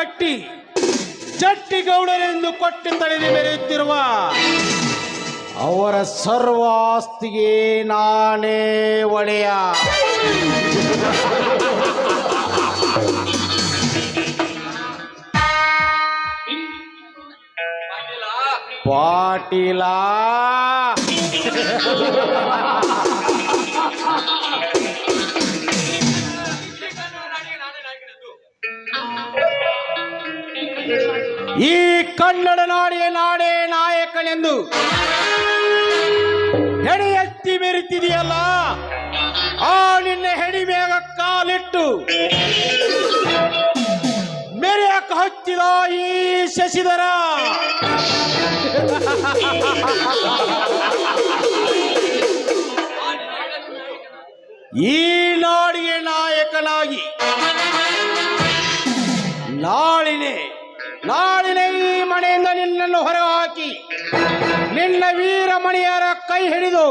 ಕಟ್ಟಿ ಜಟ್ಟಿಗೌಡರೆಂದು ಕೊಟ್ಟಿ ತಳೆದು ಮೆರೆಯುತ್ತಿರುವ ಅವರ ಸರ್ವಾಸ್ತಿಗೆ ನಾನೇ ಒಡೆಯ. ಪಾಟೀಲ! ಈ ಕನ್ನಡ ನಾಡಿಯ ನಾಡೇ ನಾಯಕನೆಂದು ಹೆಡಿ ಎತ್ತಿ ಮೆರಿತಿದೆಯಲ್ಲ ಆ ನಿನ್ನ ಹೆಡಿ ಮೇಗ ಕಾಲಿಟ್ಟು ಮೆರೆಯಕ್ಕೆ ಹಚ್ಚಿದ ಈ ಶಶಿಧರ. ಈ ನಾಡಿಗೆ ನಾಯಕನಾಗಿ ನಾಳಿನೇ ನಾಳಿನೇ ಈ ಮನೆಯಿಂದ ನಿನ್ನನ್ನು ಹೊರಹಾಕಿ ನಿನ್ನ ವೀರ ಮಣಿಯರ ಕೈ ಹಿಡಿದು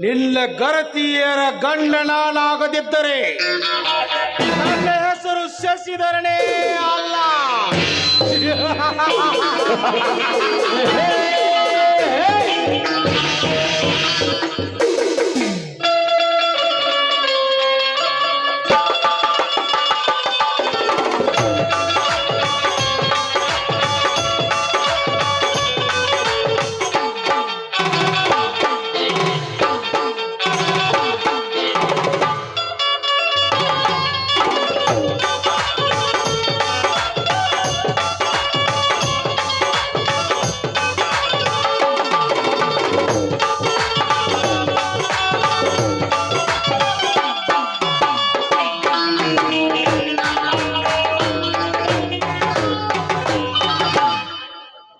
ನಿನ್ನ ಗರತಿಯರ ಗಂಡ ನಾನಾಗದಿದ್ದರೆ ನನ್ನ ಹೆಸರು ಶಶಿಧರನೇ ಅಲ್ಲ.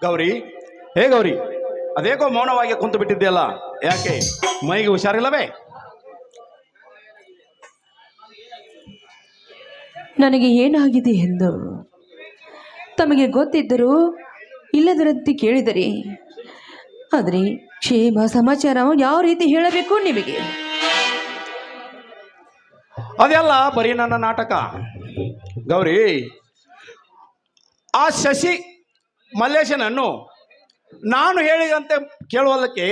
ಗೌರಿ? ಹೇ ಗೌರಿ ಅದೇಗೋ ಮೌನವಾಗಿ ಕುಂತು ಬಿಟ್ಟಿದ್ದೆಯಲ್ಲ? ಯಾಕೆ? ಮೈಗೆ ಹುಷಾರಿಲ್ಲವೇ? ನನಗೆ ಏನಾಗಿದೆ ಎಂದು ತಮಗೆ ಗೊತ್ತಿದ್ದರೂ ಇಲ್ಲದರಂತೆ ಕೇಳಿದರೆ. ಆದರೆ ಕ್ಷೇಮ ಸಮಾಚಾರ ಯಾವ ರೀತಿ ಹೇಳಬೇಕು ನಿಮಗೆ? ಅದೆಲ್ಲ ಬರೀ ನನ್ನ ನಾಟಕ. ಗೌರಿ ಆ ಶಶಿ ಮಲ್ಲೇಶನನ್ನು ನಾನು ಹೇಳಿದಂತೆ ಕೇಳುವುದಕ್ಕೆ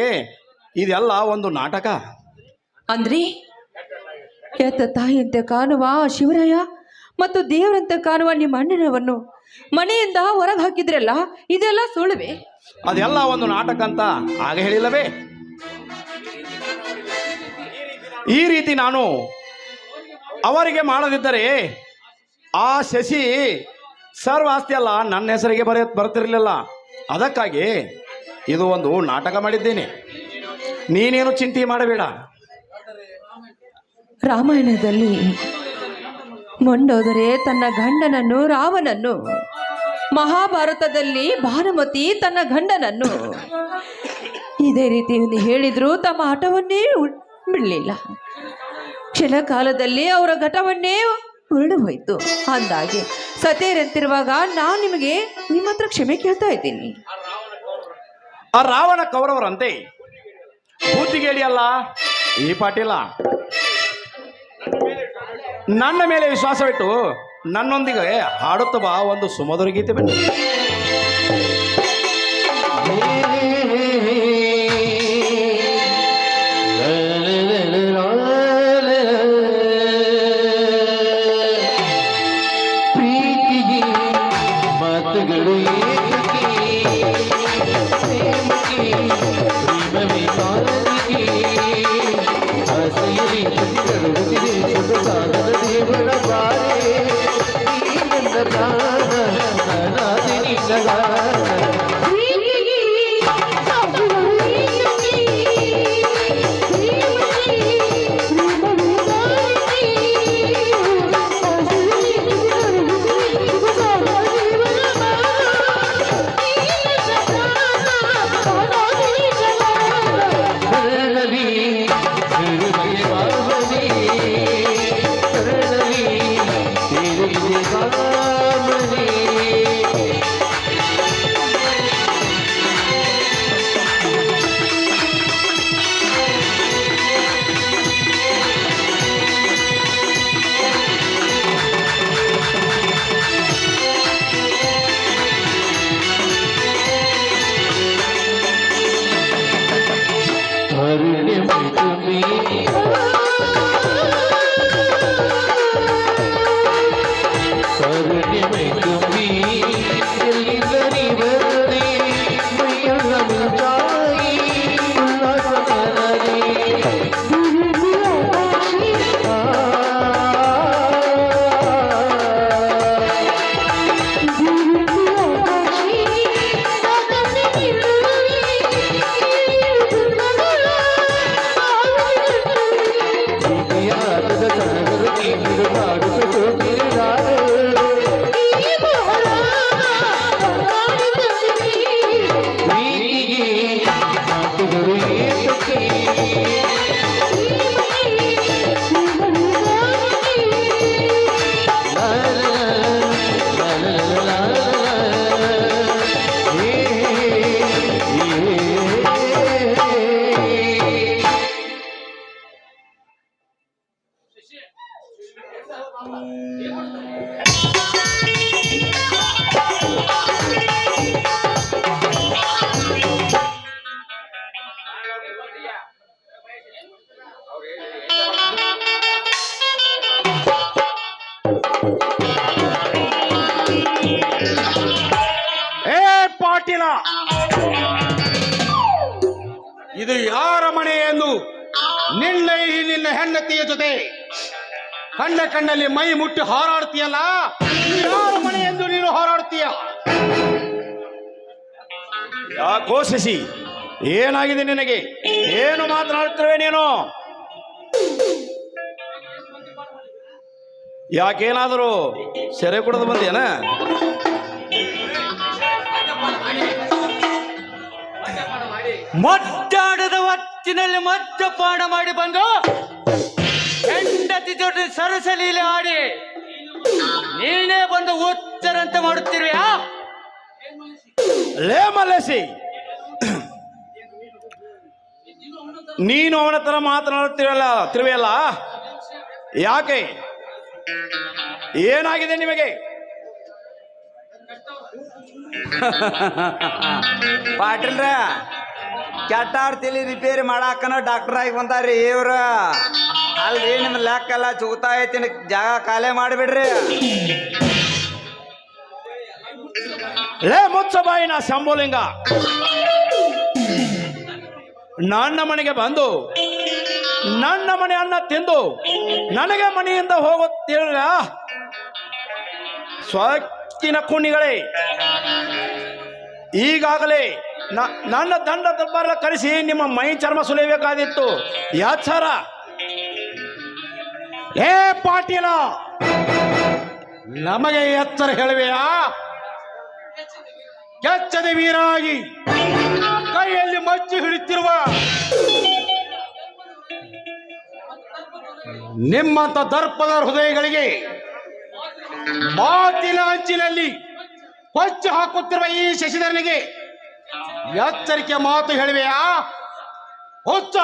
ಇದೆಲ್ಲ ಒಂದು ನಾಟಕ. ಅಂದ್ರಿ ಎತ್ತ ತಾಯಿಯಂತೆ ಕಾಣುವ ಆ ಶಿವರಾಯ ಮತ್ತು ದೇವರಂತೆ ಕಾಣುವ ನಿಮ್ಮ ಅಣ್ಣನವನ್ನು ಮನೆಯಿಂದ ಹೊರಗೆ ಹಾಕಿದ್ರಲ್ಲ ಇದೆಲ್ಲ ಸುಳ್ಳುವೆ? ಅದೆಲ್ಲ ಒಂದು ನಾಟಕ ಅಂತ ಆಗ ಹೇಳಿಲ್ಲವೇ? ಈ ರೀತಿ ನಾನು ಅವರಿಗೆ ಮಾಡದಿದ್ದರೆ ಆ ಶಶಿ ಸರ್ವ ಆಸ್ತಿ ಅಲ್ಲ, ನನ್ನ ಹೆಸರಿಗೆ ಬರೆಯ ಬರ್ತಿರಲಿಲ್ಲ ಅದಕ್ಕಾಗಿ ಇದು ಒಂದು ನಾಟಕ ಮಾಡಿದ್ದೇನೆ. ನೀನೇನು ಚಿಂತೆ ಮಾಡಬೇಡ. ರಾಮಾಯಣದಲ್ಲಿ ಮೊಂಡೋದರೆ ತನ್ನ ಗಂಡನನ್ನು, ರಾವನನ್ನು, ಮಹಾಭಾರತದಲ್ಲಿ ಭಾನುಮತಿ ತನ್ನ ಗಂಡನನ್ನು. ಇದೇ ರೀತಿ ಒಂದು ಹೇಳಿದ್ರು ತಮ್ಮ ಉಳ್- ಬಿಡಲಿಲ್ಲ. ಕ್ಷಣ ಕಾಲದಲ್ಲಿ ಅವರ ಘಟವನ್ನೇ ಉರುಳು ಹೋಯ್ತು ಅಂದಾಗೆ ಸತೇರಂತಿರುವಾಗ ನಾನು ನಿಮಗೆ ನಿಮ್ಮ ಹತ್ರ ಕ್ಷಮೆ ಕೇಳ್ತಾ ಇದ್ದೀನಿ. ಆ ರಾವಣ ಕೌರವರಂತೆ ಬುದ್ಧಿಗೇಡಿ ಅಲ್ಲ ಈ ಪಾಟೀಲ ನನ್ನ ಮೇಲೆ ವಿಶ್ವಾಸವಿಟ್ಟು ನನ್ನೊಂದಿಗೆ ಹಾಡುತ್ತ ಬಾ ಒಂದು ಸುಮಧುರ ಗೀತೆ ಬಿಟ್ಟು बात गड़ी ಏ ಇದು ಯಾರ ಮನೆ ಎಂದು ನಿನ್ನ ಈ ನಿನ್ನ ಹೆಂಡತಿಯ ಜೊತೆ ಕಣ್ಣ ಕಣ್ಣಲ್ಲಿ ಮೈ ಮುಟ್ಟಿ ಹಾರಾಡ್ತೀಯಲ್ಲ? ಯಾರು ಮನೆ ಎಂದು ನೀನು ಹಾರಾಡ್ತೀಯ? ಶಶಿ ಏನಾಗಿದೆ ನಿನಗೆ? ಏನು ಮಾತನಾಡ್ತಿರುವೆ ನೀನು? ಯಾಕೇನಾದರೂ ಸೆರೆ ಕುಡಿದು ಬಂದೇನ ಮದ್ದಾಡದ ಹೊತ್ತಿನಲ್ಲಿ ಪಾಡ ಮಾಡಿ ಬಂದು ಹೆಂಡತಿ ಜೊತೆ ಸರಸಲೀಲೆ ಆಡಿ ನೀನೇ ಬಂದು ಉತ್ತರಂತೆ ಮಾಡುತ್ತಿರುವೆಯಾ? ಲೇ ಮಲಸಿ. ನೀನು ಅವನ ಹತ್ರ ಮಾತನಾಡುತ್ತಿರಲ್ಲ ತಿರುವೆಯಲ್ಲ? ಯಾಕೆ? ಏನಾಗಿದೆ ನಿಮಗೆ? ಪಾಟೀಲ್ರ ಕೆಟ್ಟ ತಲಿ ರಿಪೇರಿ ಮಾಡಾಕನ ಡಾಕ್ಟರ್ ಆಗಿ ಬಂದಾರ್ರಿ ಇವ್ರ. ಐತಿನ ಎಲ್ಲ ಚುಗ್ತಾ ಐತಿ ಜಾಗ ಖಾಲಿ ಮಾಡಿಬಿಡ್ರಿ. ಲೇ ಮುಚ್ಚಬಾಯಿ ನಾ ಶಂಭುಲಿಂಗ. ನನ್ನ ಮನೆಗೆ ಬಂದು, ನನ್ನ ಮನೆ ಅನ್ನ ತಿಂದು, ನನಗೆ ಮನೆಯಿಂದ ಹೋಗುತ್ತೀರ ಸ್ವಕ್ಕಿನ ಕುಣಿಗಳೇ, ಈಗಾಗಲೇ ನನ್ನ ದಂಡ ದರ್ಬಾರ ಕರೆಸಿ ನಿಮ್ಮ ಮೈ ಚರ್ಮ ಸುಲಿಯಬೇಕಾದಿತ್ತು. ಯಾಚಾರ ಏ ಪಾಟೀಲ, ನಮಗೆ ಎತ್ತರ ಹೇಳುವೆಯಾ? ಕೆಚ್ಚದೆ ವೀರಾಗಿ, ಕೈಯಲ್ಲಿ ಮಚ್ಚು ಹಿಡಿತಿರುವ ನಿಮ್ಮಂತ ದರ್ಪದ ಹೃದಯಗಳಿಗೆ ಮಾತಿನ ಅಂಚಿನಲ್ಲಿ ಹೊಚ್ಚು ಹಾಕುತ್ತಿರುವ ಈ ಶಶಿಧರನಿಗೆ ಎಚ್ಚರಿಕೆ ಮಾತು ಹೇಳುವೆಯಾ? ಹುಚ್ಚ!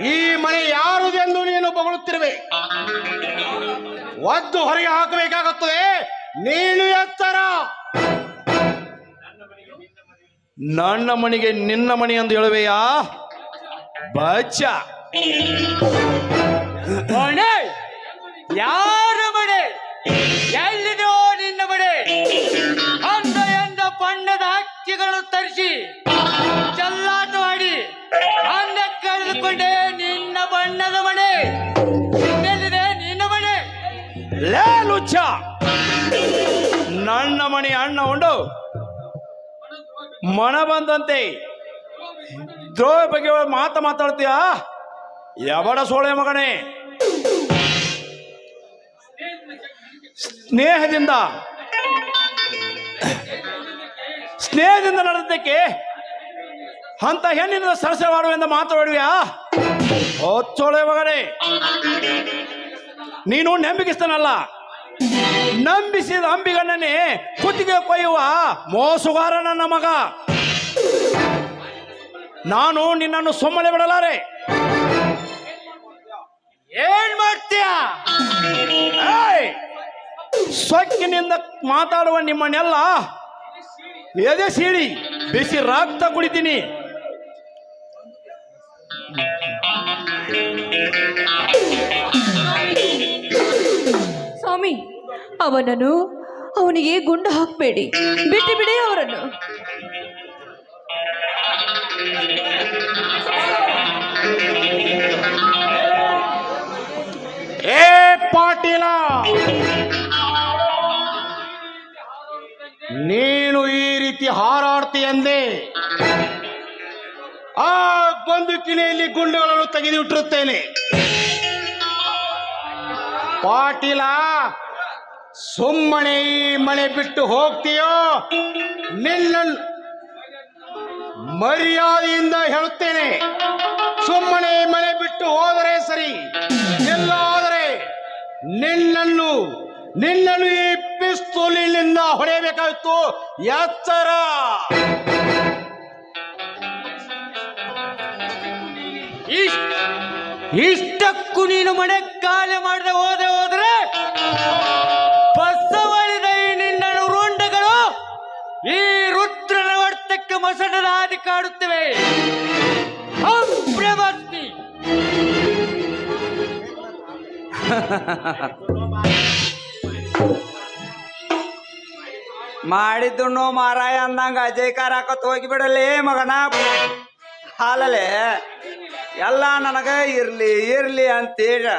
ಈ ಮನೆ ಯಾರುದೆಂದು ನೀನು ಬಗಳುತ್ತಿರುವೆ? ಒದ್ದು ಹೊರಗೆ ಹಾಕಬೇಕಾಗುತ್ತದೆ. ನೀನು ಎತ್ತರ. ನನ್ನ ಮನೆಗೆ ನಿನ್ನ ಮನೆ ಎಂದು ಹೇಳುವೆಯಾ? ಬಚ್ಚ. ಯಾರ ಮನೆ? ಎಲ್ಲಿದೋ ನಿನ್ನ ಮನೆ? ಅಂದ ಎಂದ ಬಣ್ಣದ ಅಕ್ಕಿಗಳು ತರಿಸಿ ಚೆಲ್ಲಾಟವಾಡಿ ಅಂದ ಕಳೆದುಕೊಂಡೆ ನಿನ್ನ ಬಣ್ಣದ ಮನೆ ನಿನ್ನ ಮನೆ ಲೇ ಲುಚ್ಚ. ನನ್ನ ಮನೆ ಅಣ್ಣ ಉಂಡು. ಮನ ಬಂದಂತೆ. ದ್ರೋಹ ಬಗ್ಗೆ ಮಾತ ಮಾತಾಡ್ತೀಯ? ಯಾವಡ ಸೋಳೆ ಮಗನೇ. ಸ್ನೇಹದಿಂದ. ಸ್ನೇಹದಿಂದ ನಡೆದಕ್ಕೆ ಅಂತ ಹೆಣ್ಣಿನ ಸರಸ ಮಾಡುವೆಂದು ಮಾತಾಡುವ್ಯಾ ಹೊಚ್ಚೋಳೆ ಮಗನೇ. ನೀನು ನಂಬಿಕಿಸ್ತಾನಲ್ಲ ನಂಬಿಸಿದ ಅಂಬಿಗಣ್ಣನೇ ಕುತ್ತಿಗೆ ಕೊಯ್ಯುವ ಮೋಸುಗಾರ ನನ್ನ ಮಗ. ನಾನು ನಿನ್ನನ್ನು ಸುಮ್ಮನೆ ಬಿಡಲಾರೆ. ಏನ್ ಮಾಡ್ತೀಯ! ಸೊಕ್ಕಿನಿಂದ ಮಾತಾಡುವ ನಿಮ್ಮನ್ನೆಲ್ಲ ಎದೆ ಸೀಳಿ, ಬಿಸಿ ರಕ್ತ ಕುಡಿತೀನಿ. ಸ್ವಾಮಿ, ಅವನನ್ನು ಅವನಿಗೆ ಗುಂಡು ಹಾಕಬೇಡಿ. ಬಿಟ್ಟು ಬಿಡಿ ಅವರನ್ನು. ಏ ಪಾಟೀಲ! ನೀನು ಈ ರೀತಿ ಹಾರಾಡ್ತೀಯಂದೆ ಆ ಬಂದುಕಿನೆಯಲ್ಲಿ ಗುಂಡುಗಳನ್ನು ತೆಗೆದಿಟ್ಟಿರುತ್ತೇನೆ ಪಾಟೀಲ, ಸುಮ್ಮನೆ ಈ ಮನೆ ಬಿಟ್ಟು ಹೋಗ್ತೀಯೋ? ನಿನ್ನ ಮರ್ಯಾದೆಯಿಂದ ಹೇಳುತ್ತೇನೆ. ಸುಮ್ಮನೆ ಮನೆ ಬಿಟ್ಟು ಹೋದರೆ ಸರಿ. ಎಲ್ಲಾದರೆ ನಿನ್ನನ್ನು ನಿನ್ನನ್ನು ಈ ಪಿಸ್ತೂಲಿನಿಂದ ಹೊಡೆಯಬೇಕಾಗಿತ್ತು. ಎಚ್ಚರ! ಇಷ್ಟಕ್ಕೂ ನೀನು ಮನೆ ಖಾಲಿ ಮಾಡದೆ ಹೋದೆ ಹೋದ್ರೆ ಬಸವಳಿದ ನಿನ್ನನು ನಿನ್ನ ರುಂಡಗಳು ಈ ರುದ್ರನ ವರ್ತಕ್ಕೆ ಮೊಸಡದ ಹಾದಿ ಕಾಡುತ್ತವೆ. ಅಪ್ರಮಸ್ತಿ ಮಾಡಿದ್ದು ಮಾರಾಯ ಅಂದಂಗ ಅಜಯ್ಕಾರ ಹಾಕತ್ ಹೋಗಿಬಿಡಲೇ ಮಗನ. ಹಾಲಲೆ ಎಲ್ಲ ನನಗ ಇರ್ಲಿ ಇರ್ಲಿ ಅಂತೇಳಿ.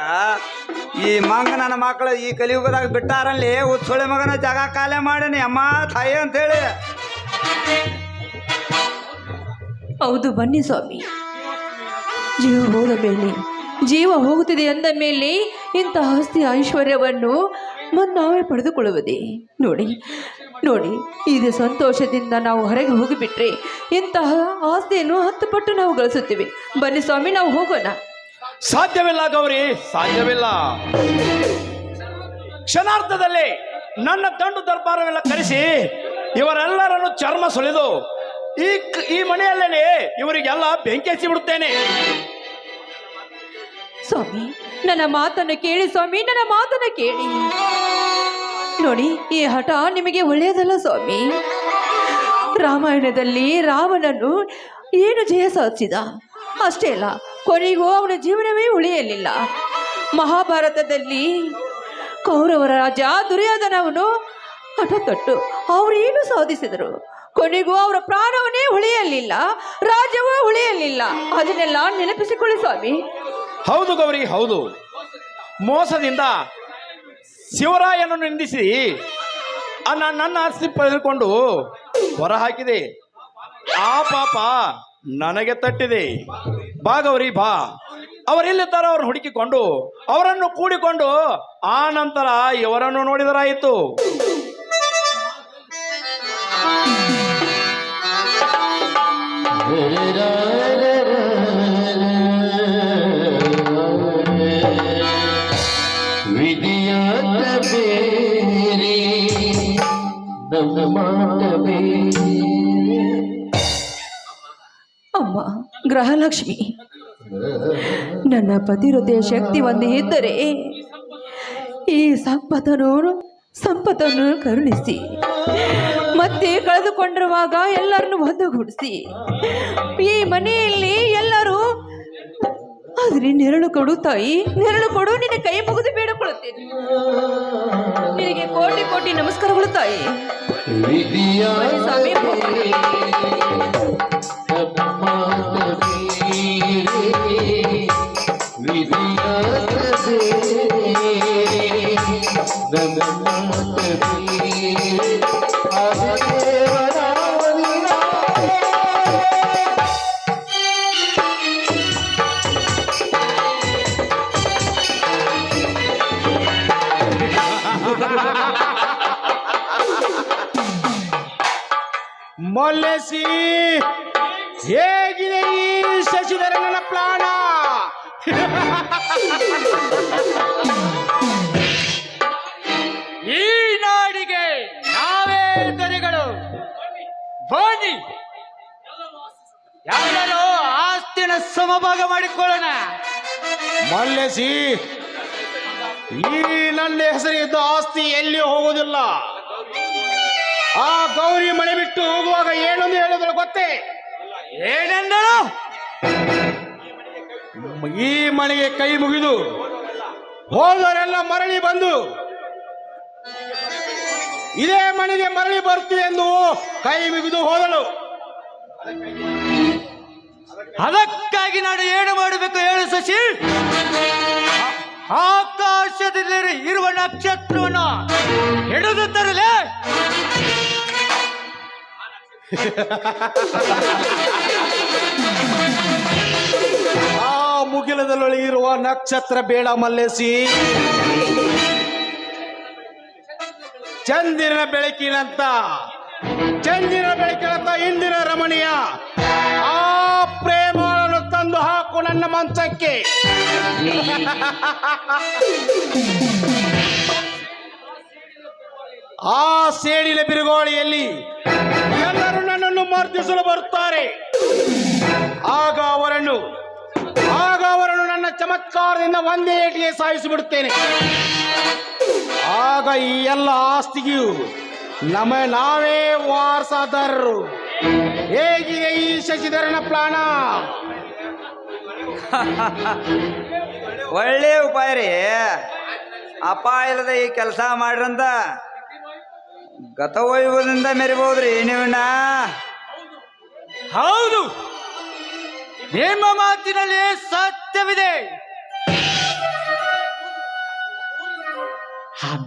ಈ ಮಂಗ ನನ್ನ ಮಕ್ಕಳು ಈ ಕಲಿಯುಗದಾಗ ಬಿಟ್ಟಾರಲ್ಲಿ ಉತ್ಸಳೆ ಮಗನ ಜಾಗ ಕಾಲೆ ಮಾಡೀನಿ ಅಮ್ಮ ತಾಯಿ ಅಂತೇಳಿ. ಹೌದು ಬನ್ನಿ ಸ್ವಾಮಿ. ಜೀವ ಮೇಲೆ ಜೀವ ಹೋಗುತ್ತಿದೆ ಅಂದ ಮೇಲೆ ಇಂಥ ಆಸ್ತಿ ಐಶ್ವರ್ಯವನ್ನು ನಾವೇ ಪಡೆದುಕೊಳ್ಳುವುದೇ? ನೋಡಿ ನೋಡಿ ಇದು ಸಂತೋಷದಿಂದ ನಾವು ಹೊರಗೆ ಹೋಗಿಬಿಟ್ರೆ ಇಂತಹ ಆಸ್ತಿಯನ್ನು ಹತ್ತು ಪಟ್ಟು ನಾವು ಗಳಿಸುತ್ತೇವೆ. ಬನ್ನಿ ಸ್ವಾಮಿ ನಾವು ಹೋಗೋಣ. ಸಾಧ್ಯವಿಲ್ಲ ಗೌರಿ ಸಾಧ್ಯವಿಲ್ಲ. ಕ್ಷಣಾರ್ಥದಲ್ಲಿ ನನ್ನ ದಂಡು ದರ್ಬಾರವೆಲ್ಲ ಕರೆಸಿ ಇವರೆಲ್ಲರನ್ನು ಚರ್ಮ ಸುಲಿದು ಈ ಈ ಮನೆಯಲ್ಲೇನೆ ಇವರಿಗೆಲ್ಲ ಬೆಂಕಿ ಹಚ್ಚಿ ಬಿಡುತ್ತೇನೆ. ಸ್ವಾಮಿ ನನ್ನ ಮಾತನ್ನು ಕೇಳಿ ಸ್ವಾಮಿ ನನ್ನ ಮಾತನ್ನು ಕೇಳಿ. ನೋಡಿ, ಈ ಹಠ ನಿಮಗೆ ಒಳ್ಳೆಯದಲ್ಲ ಸ್ವಾಮಿ? ರಾಮಾಯಣದಲ್ಲಿ ರಾಮನನ್ನು ಏನು ಜಯ ಸಾಧಿಸಿದ? ಅಷ್ಟೇ ಅಲ್ಲ, ಕೊನೆಗೂ ಅವನ ಜೀವನವೇ ಉಳಿಯಲಿಲ್ಲ. ಮಹಾಭಾರತದಲ್ಲಿ ಕೌರವರ ರಾಜ ದುರ್ಯೋಧನವನು ಹಠ ತೊಟ್ಟು ಅವರೇನು ಸಾಧಿಸಿದರು? ಕೊನೆಗೂ ಅವರ ಪ್ರಾಣವನ್ನೇ ಉಳಿಯಲಿಲ್ಲ, ರಾಜ್ಯವೂ ಉಳಿಯಲಿಲ್ಲ. ಅದನ್ನೆಲ್ಲ ನೆನಪಿಸಿಕೊಳ್ಳಿ ಸ್ವಾಮಿ. ಹೌದು ಗೌರಿ, ಹೌದು. ಮೋಸದಿಂದ ಶಿವರಾಯನನ್ನು ನಿಂದಿಸಿ ನನ್ನ ಆಸ್ತಿ ಪಡೆದುಕೊಂಡು ಹೊರ ಹಾಕಿದೆ. ಆ ಪಾಪ ನನಗೆ ತಟ್ಟಿದೆ. ಬಾ ಗೌರಿ, ಬಾ. ಅವರೆಲ್ಲಿದ್ದಾರೋ ಅವ್ರನ್ನ ಹುಡುಕಿಕೊಂಡು ಅವರನ್ನು ಕೂಡಿಕೊಂಡು ಆ ನಂತರ ಇವರನ್ನು ನೋಡಿದರಾಯಿತು. ವಿಧಿಯಾದ ಅಮ್ಮ, ಗೃಹಲಕ್ಷ್ಮಿ. ನನ್ನ ಪತಿ ಹೃದಯ ಶಕ್ತಿ ಒಂದು ಇದ್ದರೆ ಈ ಸಂಪತ್ತನ್ನು ಸಂಪತ್ತನ್ನು ಕರುಣಿಸಿ, ಮತ್ತೆ ಕಳೆದುಕೊಂಡಿರುವಾಗ ಎಲ್ಲರನ್ನು ಒಂದುಗೂಡಿಸಿ ಈ ಮನೆಯಲ್ಲಿ ಎಲ್ಲರೂ ಆದ್ರೆ ನೆರಳು ಕೊಡು ತಾಯಿ. ನೆರಳು ಕೊಡು, ನಿನ್ನ ಕೈ ಮುಗಿದು ಬೇಡಿಕೊಳ್ಳುತ್ತೇನೆ. ನಿನಗೆ ಕೋಟಿ ಕೋಟಿ ನಮಸ್ಕಾರಗಳು ತಾಯಿ. ಸ್ವಾಮಿ. ನಮ್ಮ ಮೊಲ್ಲೆಸಿ. ಹೇಗಿದೆ ಈ ಶಶಿಧರನ ಪ್ಲಾನ ಈ ನಾಡಿಗೆ ನಾವೇ ದೊರೆಗಳು. ಬನ್ನಿ. ಯಾರು ಆಸ್ತಿನ ಸಮಭಾಗ ಮಾಡಿಕೊಳ್ಳೋಣ? ಮೊಲ್ಲೆಸಿ, ಈ ನನ್ನ ಹೆಸರಿದ್ದ ಆಸ್ತಿ ಎಲ್ಲಿ ಹೋಗುವುದಿಲ್ಲ ಆ ಗೌರಿ ಮನೆ ಬಿಟ್ಟು ಹೋಗುವಾಗ ಏನೊಂದು ಹೇಳಿದ್ರು ಗೊತ್ತೇ? ಏನೆಂದಳು? ಈ ಮನೆಗೆ ಕೈ ಮುಗಿದು ಹೋದವರೆಲ್ಲ ಮರಳಿ ಬಂದು ಇದೇ ಮನೆಗೆ ಮರಳಿ ಬರ್ತೀವಿ ಎಂದು ಕೈ ಮುಗಿದು ಹೋದಳು. ಅದಕ್ಕಾಗಿ ನಾನು ಏನು ಮಾಡಬೇಕು ಹೇಳು ಶಶಿ ಆಕಾಶದಲ್ಲಿ ಇರುವ ನಕ್ಷತ್ರವನ್ನು ಹಿಡಿದು ತರಲೇ. ಆ ಮುಗಿಲದಲ್ಲೊಳಗಿರುವ ನಕ್ಷತ್ರ ಬೇಡ ಮಲ್ಲೇಸಿ. ಚಂದಿರನ ಬೆಳಕಿನಂತ ಚಂದಿರ ಬೆಳಕಿನಂತ ಇಂದಿರ ರಮಣೀಯ, ಆ ಪ್ರೇಮಗಳನ್ನು ತಂದು ಹಾಕು ನನ್ನ ಮಂಚಕ್ಕೆ. ಆ ಸೇಡಿನ ಬಿರುಗಾಳಿಯಲ್ಲಿ ಎಲ್ಲರೂ ನನ್ನನ್ನು ಮರ್ದಿಸಲು ಬರುತ್ತಾರೆ. ಆಗ ಅವರನ್ನು ಆಗ ಅವರನ್ನು ನನ್ನ ಚಮತ್ಕಾರದಿಂದ ಒಂದೇ ಏಟಿಗೆ ಸಾಯಿಸಿಬಿಡುತ್ತೇನೆ. ಆಗ ಈ ಎಲ್ಲ ಆಸ್ತಿಗೂ ನಮ್ಮ ನಾವೇ ವಾರಸಾದಾರರು. ಹೇಗಿದೆ ಈ ಶಶಿಧರನ ಪ್ಲಾನ ಒಳ್ಳೆ ಉಪಾಯ ರೀ. ಅಪಾಯದ ಈ ಕೆಲಸ ಮಾಡ್ರಂತ. ಗತವೈಭವದಿಂದ ಮೆರಿಬಹುದ್ರಿ ನೀವಣ್ಣ ಹೌದು. ನಿಮ್ಮ ಮಾತಿನಲ್ಲಿ ಸತ್ಯವಿದೆ.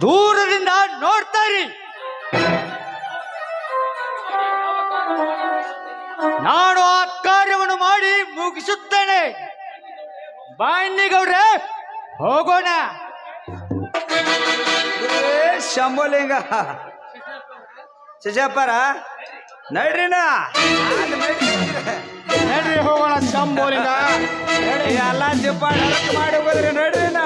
ದೂರದಿಂದ ದೂರದಿಂದ ನೋಡ್ತಾರಿ ನಾನು ಆ ಕಾರ್ಯವನ್ನು ಮಾಡಿ ಮುಗಿಸುತ್ತೇನೆ. ಬಾಯಿಗೌಡ್ರೆ ಹೋಗೋಣ. ಶಂಭುಲಿಂಗ. ಶಶಪ್ಪರ? ನಡ್ರಿನ? ನಡ್ರಿ ಹೋಗೋಣ ಚಂಬೋಲಿಂದ. ಎಲ್ಲ ಜಪ್ಪ ಮಾಡಿ ಹೋಗೋದ್ರಿ ನಡ್ರಿನ?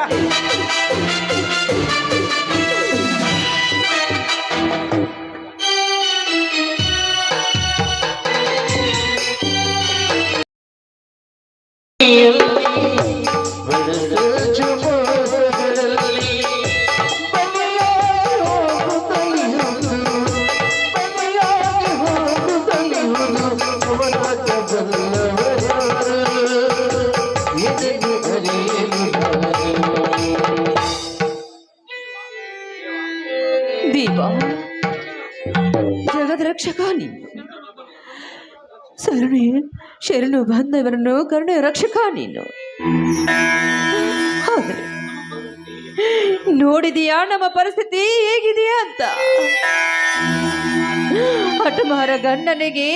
ದೀಪ ಶರಣು ಬಂದವರನ್ನು ಕರುಣೆ ರಕ್ಷಕ ನೀನು. ನೋಡಿದೀಯಾ ನಮ್ಮ ಪರಿಸ್ಥಿತಿ ಹೇಗಿದೆಯಾ ಅಂತ? ಹಠಮಾರ ಗಂಡನಿಗೆ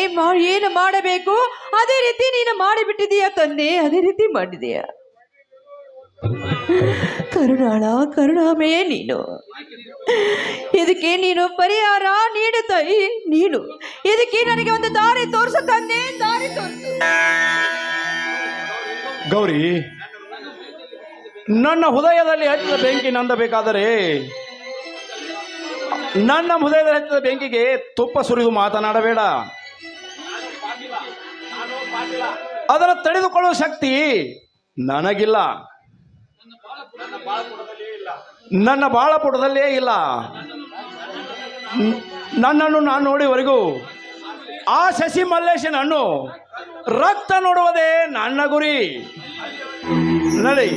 ಏನು ಮಾಡಬೇಕು? ಅದೇ ರೀತಿ ನೀನು ಮಾಡಿಬಿಟ್ಟಿದೀಯಾ ತಂದೆ ಅದೇ ರೀತಿ ಮಾಡಿದೀಯಾ? ಕರುಣಾಳ ಕರುಣಾಮೇ ನೀನು. ಇದಕ್ಕೆ ನೀನು ಪರಿಹಾರ ನೀಡು ತಾಯಿ ನೀನು. ಇದಕ್ಕೆ ನನಗೆ ಒಂದು ದಾರಿ ತೋರಿಸು ತಂದೆ, ದಾರಿ ತೋರಿಸು. ಗೌರಿ, ನನ್ನ ಹೃದಯದಲ್ಲಿ ಹಚ್ಚಿದ ಬೆಂಕಿ ನಂದಬೇಕಾದರೆ, ನನ್ನ ಹೃದಯದಲ್ಲಿ ಹಚ್ಚಿದ ಬೆಂಕಿಗೆ ತುಪ್ಪ ಸುರಿದು ಮಾತನಾಡಬೇಡ. ಅದನ್ನು ತಡೆದುಕೊಳ್ಳುವ ಶಕ್ತಿ ನನಗಿಲ್ಲ. ನನ್ನ ಬಾಳಪುಟದಲ್ಲೇ ಇಲ್ಲ. ನ್- ನನ್ನನ್ನು ನಾನು ನೋಡಿವರೆಗೂ ಆ ಶಶಿ ಮಲ್ಲೇಶನನ್ನು ರಕ್ತ ನೋಡುವುದೇ ನನ್ನ ಗುರಿ. ನಡಿ.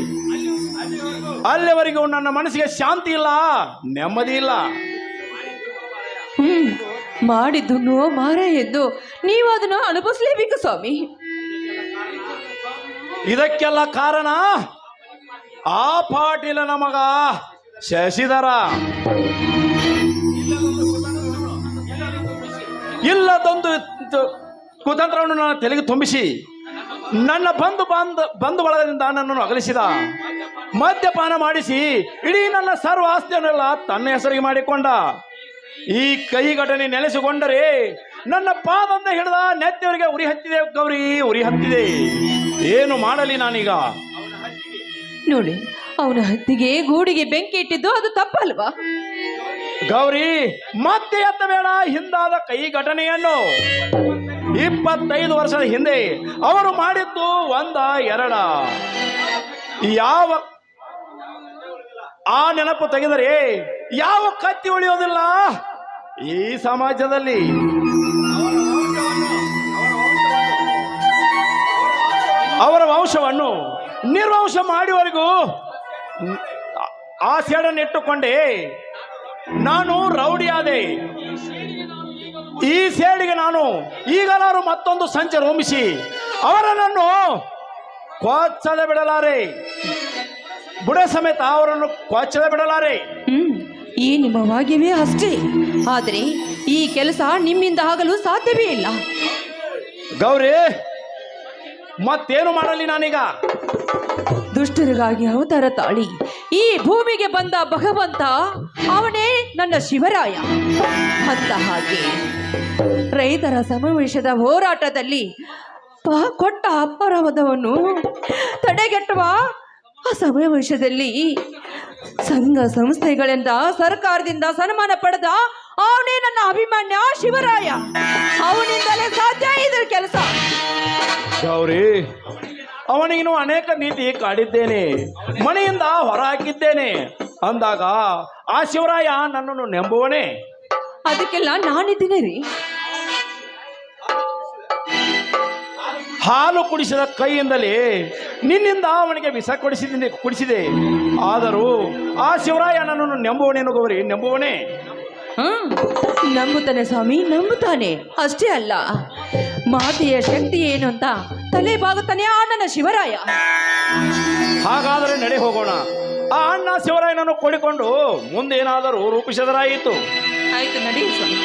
ಅಲ್ಲಿವರೆಗೂ ನನ್ನ ಮನಸ್ಸಿಗೆ ಶಾಂತಿ ಇಲ್ಲ ನೆಮ್ಮದಿ ಇಲ್ಲ. ಹ್ಮ್ ಮಾಡಿದ್ದು ನೋ ಮಾರ ಎಂದು ನೀವು ಅದನ್ನು ಅನುಭವಿಸಲೇಬೇಕು ಸ್ವಾಮಿ. ಇದಕ್ಕೆಲ್ಲ ಕಾರಣ ಆ ಪಾಟೀಲ ಮಗ ಶಶಿಧರ. ಇಲ್ಲದೊಂದು ಕುತಂತ್ರವನ್ನು ನನ್ನ ತೆಲೆಗೆ ತುಂಬಿಸಿ, ನನ್ನ ಬಂಧು ಬಾಂಧ, ಬಂಧು ಬಳಗದಿಂದ ನನ್ನನ್ನು ಅಗಲಿಸಿದ. ಮದ್ಯಪಾನ ಮಾಡಿಸಿ, ಇಡೀ ನನ್ನ ಸರ್ವ ಆಸ್ತಿಯನ್ನೆಲ್ಲ ತನ್ನ ಹೆಸರಿಗೆ ಮಾಡಿಕೊಂಡ. ಈ ಕೈ ಘಟನೆ ನೆಲೆಸಿಕೊಂಡರೆ ನನ್ನ ಪಾದಂದ ಹಿಡಿದ ನೆತ್ತಿಯವರಿಗೆ ಉರಿ ಹತ್ತಿದೆ ಗೌರಿ, ಉರಿ ಹತ್ತಿದೆ. ಏನು ಮಾಡಲಿ ನಾನೀಗ? ನೋಡಿ, ಅವನ ಹತ್ತಿಗೆ ಗೂಡಿಗೆ ಬೆಂಕಿ ಇಟ್ಟಿದ್ದು ಅದು ತಪ್ಪಲ್ವಾ? ಗೌರಿ, ಮತ್ತೆ ಎತ್ತಬೇಡ ಹಿಂದಾದ ಕೈ ಘಟನೆಯನ್ನು. ಇಪ್ಪತ್ತೈದು ವರ್ಷದ ಹಿಂದೆ ಅವರು ಮಾಡಿದ್ದು ಒಂದ ಎರಡ. ಯಾವ ಆ ನೆನಪು ತೆಗೆದರೆ ಯಾವ ಕತ್ತಿ ಉಳಿಯೋದಿಲ್ಲ ಈ ಸಮಾಜದಲ್ಲಿ? ಅವರ ವಂಶವನ್ನು ನಿರ್ವಂಶ ಮಾಡಿವರೆಗೂ ಆ ಸೇಡನ್ನು ಇಟ್ಟುಕೊಂಡೆ. ನಾನು ರೌಡಿಯಾದೆ ಈ ಸೇಡಿಗೆ ನಾನು ಈಗಲಾರು ಮತ್ತೊಂದು ಸಂಚೆ ರೂಮಿಸಿ. ಅವರನ್ನು ಕೊಚ್ಚದೆ ಬಿಡಲಾರೆ. ಬುಡ ಸಮೇತ ಅವರನ್ನು ಕೊಚ್ಚದೆ ಬಿಡಲಾರೆ. ಈ ನಿಮ್ಮ ವಾಗ್ಯವೇ ಅಷ್ಟೇ. ಆದರೆ ಈ ಕೆಲಸ ನಿಮ್ಮಿಂದ ಆಗಲು ಸಾಧ್ಯವೇ ಇಲ್ಲ. ಗೌರಿ ಮತ್ತೇನು ಮಾಡಲಿ ನಾನೀಗ? ದುಷ್ಟರಿಗಾಗಿ ಅವತಾರ ತಾಳಿ. ಈ ಭೂಮಿಗೆ ಬಂದ ಭಗವಂತ ಅವನೇ ನನ್ನ ಶಿವರಾಯ. ಅಂತ ಹಾಗೆ ರೈತರ ಸಮಾವೇಶದ ಹೋರಾಟದಲ್ಲಿ ಕೊಟ್ಟ ಅಪರಾಧವನ್ನು ತಡೆಗಟ್ಟುವ ಆ ಸಮಾವೇಶದಲ್ಲಿ ಸಂಘ ಸಂಸ್ಥೆಗಳಿಂದ ಸರ್ಕಾರದಿಂದ ಸನ್ಮಾನ ಪಡೆದ ಅವನೇ ನನ್ನ ಅಭಿಮಾನ್ಯ ಶಿವರಾಯ. ಅವನಿಂದಲೇ ಸಾಧ್ಯ ಇದ್ರ ಕೆಲಸ. ಅವನಿಗಿನ್ನು ಅನೇಕ ನೀತಿ ಕಾಡಿದ್ದೇನೆ ಮನೆಯಿಂದ ಹೊರ ಹಾಕಿದ್ದೇನೆ ಅಂದಾಗ ಆ ಶಿವರಾಯ ನನ್ನನ್ನು ನೆಂಬುವನೇ. ಅದಕ್ಕೆಲ್ಲ ನಾನಿದ್ದೀನಿ ರೀ. ಹಾಲು ಕುಡಿಸಿದ ಕೈಯಿಂದಲೇ ನಿನ್ನಿಂದ ಅವನಿಗೆ ವಿಷ ಕೊಡಿಸಿದ್ದೀನಿ ಕುಡಿಸಿದೆ. ಆದರೂ ಆ ಶಿವರಾಯ ನನ್ನನ್ನು ನೆಂಬುವನೇನು ಗೌರಿ ನೆಂಬುವನೇ. ಹ್ಮ್ ನಂಬುತ್ತಾನೆ ಸ್ವಾಮಿ ನಂಬುತ್ತಾನೆ. ಅಷ್ಟೇ ಅಲ್ಲ ಮಾತೆಯ ಶಕ್ತಿ ಏನು ಅಂತ ತಲೆ ಬಾಗುತ್ತಾನೆ ಆ ಅಣ್ಣನ ಶಿವರಾಯ. ಹಾಗಾದರೆ ನಡೆ ಹೋಗೋಣ. ಆ ಅಣ್ಣ ಶಿವರಾಯನನ್ನು ಕೊಡಿಕೊಂಡು ಮುಂದೇನಾದರೂ ರೂಪಿಸಿದರಾಯಿತು. ಆಯ್ತು ನಡಿ ಸ್ವಾಮಿ.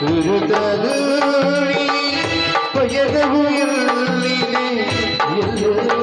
ಹುರಿದದು ಕೊಯ್ಯದವು ಎಲ್ಲಿದೆ ಎಲ್ಲರೂ